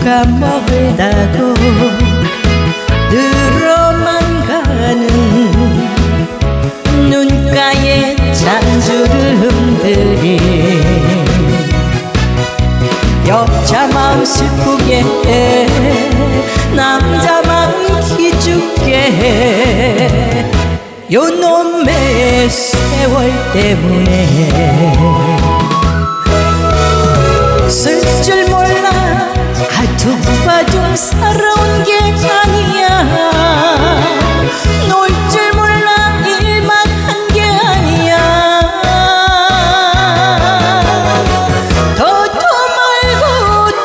하루가 멀다고 늘어만 가는 눈가의 잔주름들이 여자 마음 슬프게 해 남자 마음 기죽게 해. 요놈의 세월 때문에 둥바둥 살아온 게 아니야. 놀 줄 몰라 일만 한 게 아니야. 더도 말고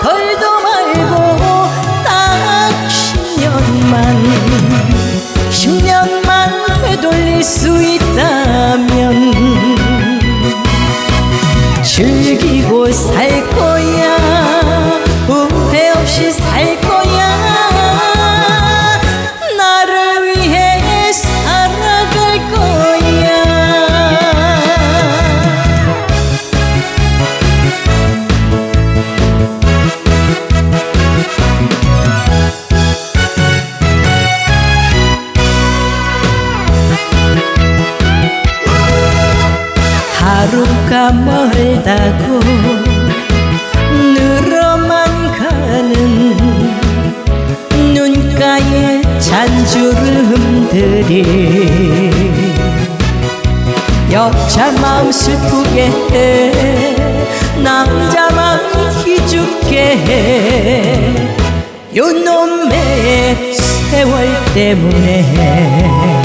덜도 말고 딱 10년만 10년만 되돌릴 수 있다면 하루가 멀다고 늘어만 가는 눈가의 잔주름들이 여자 마음 슬프게 해 남자 마음 기죽게 해. 요놈의 세월 때문에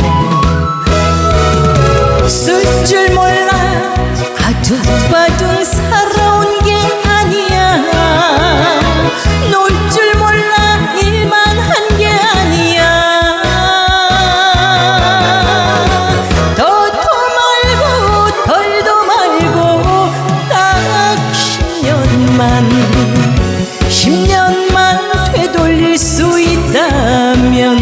10년만 10년만 되돌릴 수 있다면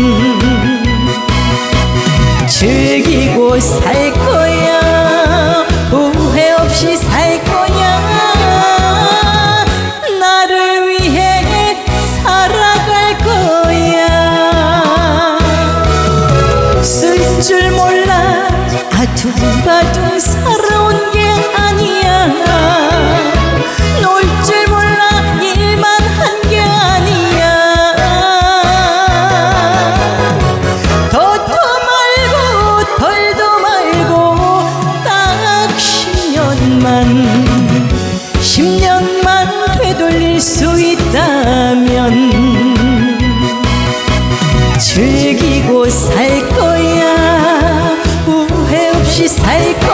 즐기고 살 거야. 후회 없이 살 거야. 나를 위해 살아갈 거야. 쓸 줄 몰라 아둥바둥 살 Hey,